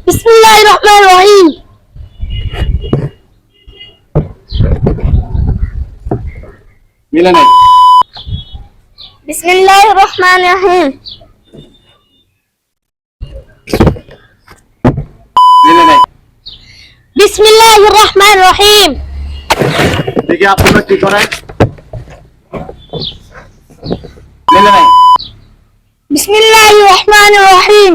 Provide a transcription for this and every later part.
بسم الله الرحمن الرحيم মিলে নাই بسم الله الرحمن الرحيم মিলে নাই بسم الله الرحمن الرحيم দেখি আপনারা কি করেন মিলে নাই بسم الله الرحمن الرحيم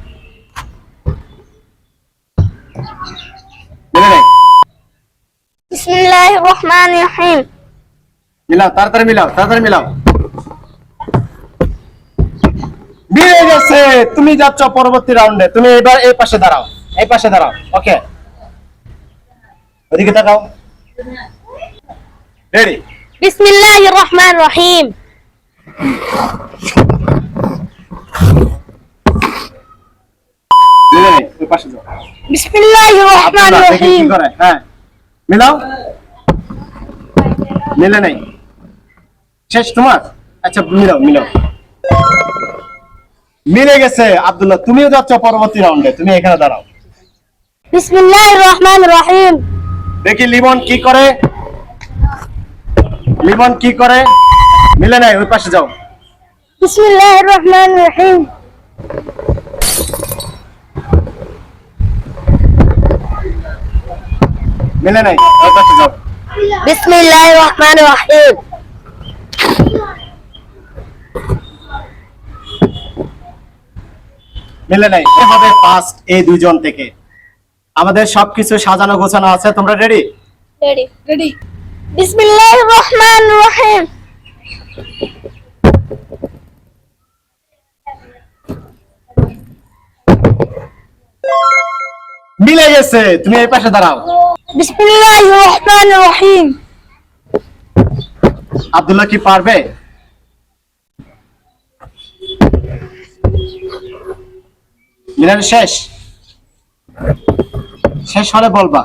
রহমান রহিম মিলাও তাড়াতাড়ি মিলাও তাড়াতাড়ি মিলাও। বেড়ে গেছে তুমি যাচ্ছ পরবর্তী রাউন্ডে তুমি এবার এই পাশে দাঁড়াও এই পাশে দাঁড়াও ওকে ওদিকে তাকাও। রেডি বিসমিল্লাহির রহমান রহিম বিসমিল্লাহির রহমান রহিম হ্যাঁ। মিলাও। মেলে নাই। শেষ তোমার? আচ্ছা মিলাও মিলাও। মিলে গেছে আব্দুল্লাহ তুমিও যাচ্ছ পরবর্তী রাউন্ডে তুমি এখানে দাঁড়াও। দেখি লিমন কি করে। লিমন কি করে। মিলে নাই ওই পাশে যাও। মিলে নাই ওই পাশে যাও। بسم الله الرحمن الرحيم মিলে নাই। এভাবে ফার্স্ট এই দুজন থেকে। আমাদের সবকিছু সাজানো গোছানো আছে। তোমরা রেডি রেডি রেডি বিসমিল্লাহির রহমানির রহিম মিলে গেছে। তুমি এই পাশে দাঁড়াও। বিসমিল্লাহির রহমানির রহিম। আব্দুল্লাহ কি পারবে? মিলান শেষ। শেষ হলে বলবা।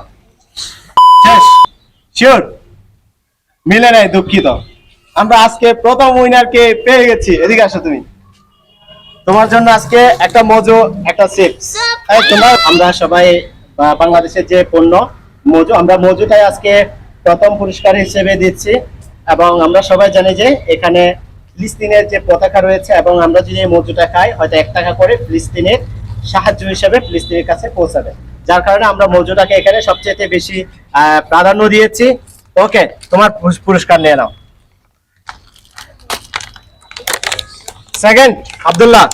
শেষ। শিওর মিলে নাই দুঃখিত। আমরা আজকে প্রথম উইনারকে পেয়ে গেছি। এদিকে আসো তুমি। তোমার জন্য আজকে একটা মজো, একটা চিপস তোমরা আমরা সবাই বাংলাদেশের যে পণ্য মজু, আমরা মজুটাই আজকে প্রথম পুরস্কার হিসেবে দিচ্ছি এবং আমরা সবাই জানি যে এখানে ফিলিস্তিনের যে পতাকা রয়েছে এবং আমরা যদি এই মজুটা খাই, হয়তো এক টাকা করে ফিলিস্তিনের সাহায্য হিসেবে ফিলিস্তিনের কাছে পৌঁছাবে। যার কারণে আমরা মজুটাকে এখানে সবচেয়ে বেশি প্রাধান্য দিয়েছি। ওকে, তোমার পুরস্কার নিয়ে নাও। সেকেন্ড আব্দুল্লাহ।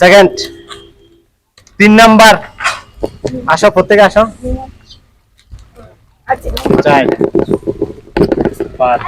সেকেন্ড তিন নাম্বার। আসো প্রত্যেকে আসো। চাই। পাঁচ।